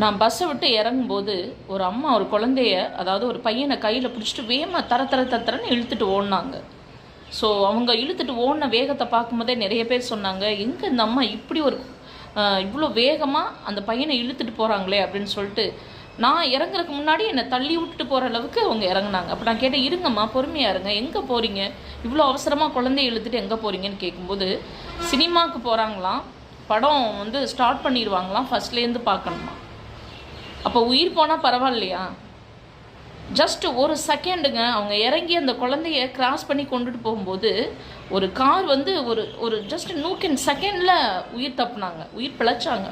நான் பஸ்ஸை விட்டு இறங்கும்போது ஒரு அம்மா ஒரு குழந்தைய அதாவது ஒரு பையனை கையில் பிடிச்சிட்டு வேகமாக தர தர தரத்தரன்னு தரன்னு இழுத்துட்டு ஓடினாங்க. ஸோ அவங்க இழுத்துட்டு ஓடின வேகத்தை பார்க்கும்போதே நிறைய பேர் சொன்னாங்க எங்கே இந்த அம்மா இப்படி ஒரு இவ்வளோ வேகமாக அந்த பையனை இழுத்துட்டு போகிறாங்களே அப்படின்னு சொல்லிட்டு நான் இறங்குறதுக்கு முன்னாடி என்னை தள்ளி விட்டுட்டு போகிற அளவுக்கு அவங்க இறங்குனாங்க. அப்போ நான் கேட்டேன் இருங்கம்மா பொறுமையாக இருங்க. எங்கே போகிறீங்க இவ்வளோ அவசரமாக குழந்தைய இழுத்துட்டு எங்கே போகிறீங்கன்னு கேட்கும்போது சினிமாவுக்கு போகிறாங்களாம் படம் வந்து ஸ்டார்ட் பண்ணிடுவாங்களாம் ஃபர்ஸ்ட்லேருந்து பார்க்கணுமா? அப்போ உயிர் போனால் பரவாயில்லையா? ஜஸ்ட் ஒரு செகண்டுங்க அவங்க இறங்கி அந்த குழந்தைய கிராஸ் பண்ணி கொண்டுட்டு போகும்போது ஒரு கார் வந்து ஒரு ஒரு ஜஸ்ட் நூக்கின் செகண்டில் உயிர் தப்புனாங்க. உயிர் பிழைச்சாங்க.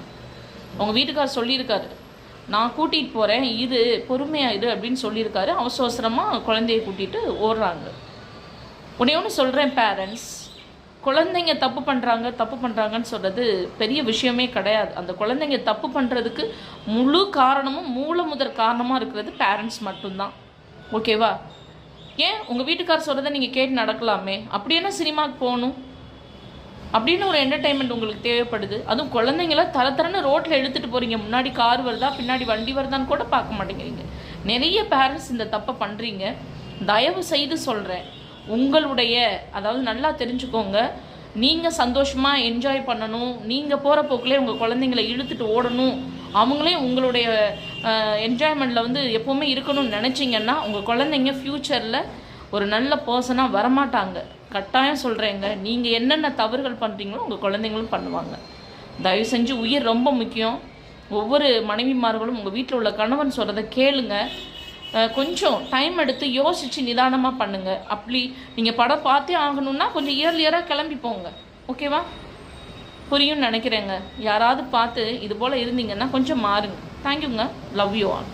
அவங்க வீட்டுக்கார் சொல்லியிருக்காரு. நான் கூட்டிகிட்டு போகிறேன் இது பொறுமையாக இது அப்படின்னு சொல்லியிருக்காரு. அவசர அவசரமாக குழந்தைய கூட்டிகிட்டு ஓடுறாங்க. உடனே ஒன்று சொல்கிறேன் பேரண்ட்ஸ் குழந்தைங்க தப்பு பண்ணுறாங்க தப்பு பண்ணுறாங்கன்னு சொல்கிறது பெரிய விஷயமே கிடையாது. அந்த குழந்தைங்க தப்பு பண்ணுறதுக்கு முழு காரணமும் மூல முதற் காரணமாக இருக்கிறது பேரண்ட்ஸ் மட்டும்தான். ஓகேவா ஏன் உங்கள் வீட்டுக்கார் சொல்கிறத நீங்கள் கேட்டு நடக்கலாமே? அப்படி என்ன சினிமாவுக்கு போகணும்? அப்படின்னு ஒரு என்டர்டைன்மெண்ட் உங்களுக்கு தேவைப்படுது. அதுவும் குழந்தைங்கள தர தரன்னு ரோட்டில் எடுத்துகிட்டு போகிறீங்க முன்னாடி கார் வருதா பின்னாடி வண்டி வருதான்னு கூட பார்க்க மாட்டேங்கிறீங்க. நிறைய பேரண்ட்ஸ் இந்த தப்பை பண்ணுறீங்க தயவு செய்து சொல்கிறேன் உங்களுடைய அதாவது நல்லா தெரிஞ்சுக்கோங்க. நீங்கள் சந்தோஷமாக என்ஜாய் பண்ணணும். நீங்கள் போகிற போக்கிலே உங்கள் குழந்தைங்கள இழுத்துட்டு ஓடணும். அவங்களே உங்களுடைய என்ஜாய்மெண்ட்டில் வந்து எப்போவுமே இருக்கணும்னு நினச்சிங்கன்னா உங்கள் குழந்தைங்க ஃப்யூச்சரில் ஒரு நல்ல பர்சனாக வரமாட்டாங்க. கட்டாயம் சொல்கிறேங்க நீங்கள் என்னென்ன தவறுகள் பண்ணுறீங்களோ உங்கள் குழந்தைங்களும் பண்ணுவாங்க. தயவு செஞ்சு உயிர் ரொம்ப முக்கியம். ஒவ்வொரு மனைவிமார்களும் உங்கள் வீட்டில் உள்ள கணவன் சொல்கிறத கேளுங்க. கொஞ்சம் டைம் எடுத்து யோசித்து நிதானமாக பண்ணுங்க. அப்படி நீங்கள் படம் பார்த்தே ஆகணும்னா கொஞ்சம் இயர்லியராக கிளம்பி போங்க. ஓகேவா புரியும்னு நினைக்கிறேங்க. யாராவது பார்த்து இது போல் இருந்தீங்கன்னா கொஞ்சம் மாறுங்க. தேங்க்யூங்க லவ் யூ ஆல்